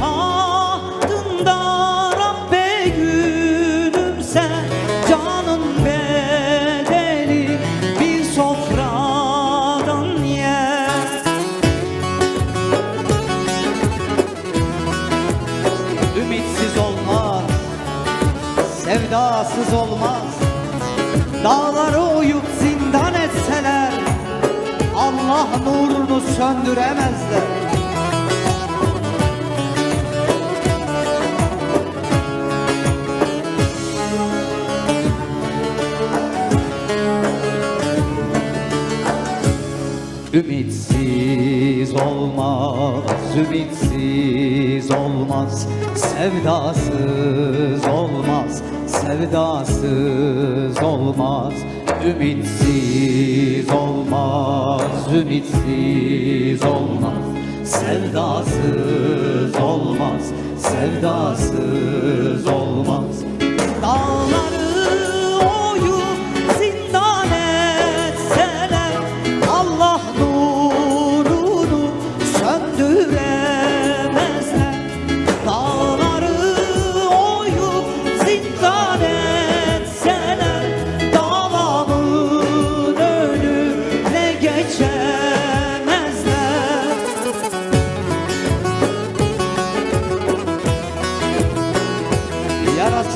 tahtında Rabbe günüm Canın bedeli bir sofradan ye Ümitsiz olmaz, sevdasız olmaz. Dağları uyup zindan etseler Allah nurunu söndüremezler. Ümitsiz olmaz, ümitsiz olmaz. Sevdasız olmaz, sevdasız olmaz. Ümitsiz olmaz, ümitsiz olmaz. Sevdasız olmaz, sevdasız olmaz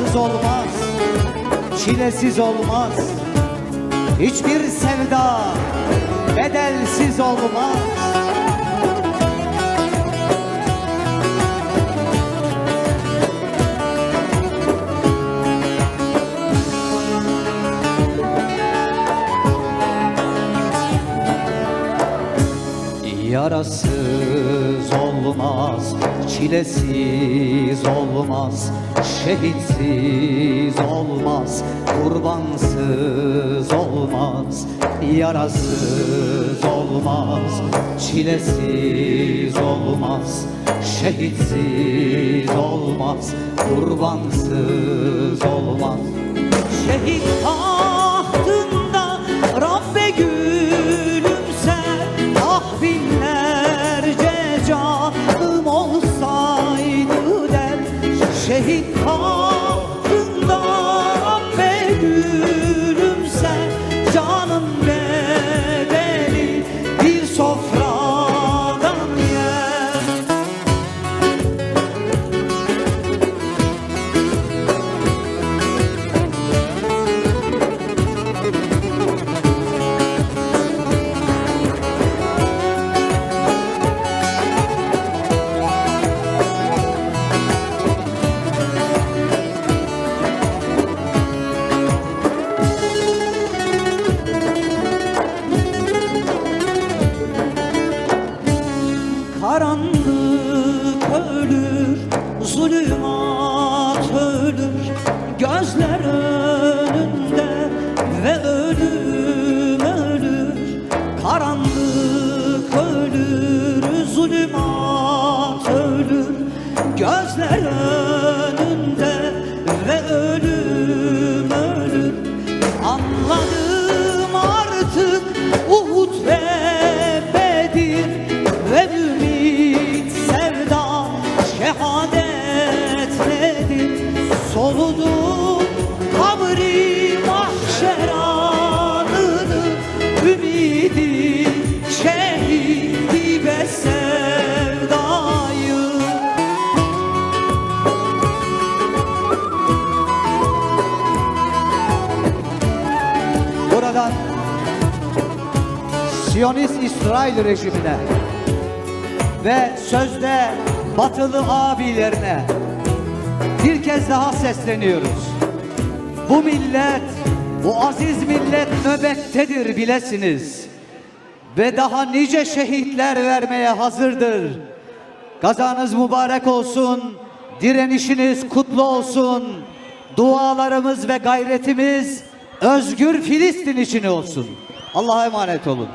Yarasız olmaz, çilesiz olmaz. Hiçbir sevda bedelsiz olmaz. Yarasız olmaz, çilesiz olmaz, şehitsiz olmaz, kurbansız olmaz, yarasız olmaz, çilesiz olmaz, şehitsiz olmaz, kurbansız olmaz. Şehit Şehit tahtında Karanlık ölür, zulümat ölür. Gözler önünde ve ölüm ölür. Karanlık ölür, zulümat ölür. Gözler önünde Siyonist İsrail rejimine ve sözde batılı abilerine bir kez daha sesleniyoruz. Bu millet, bu aziz millet nöbettedir bilesiniz. Ve daha nice şehitler vermeye hazırdır. Kazanız mübarek olsun, direnişiniz kutlu olsun. Dualarımız ve gayretimiz özgür Filistin için olsun. Allah'a emanet olun.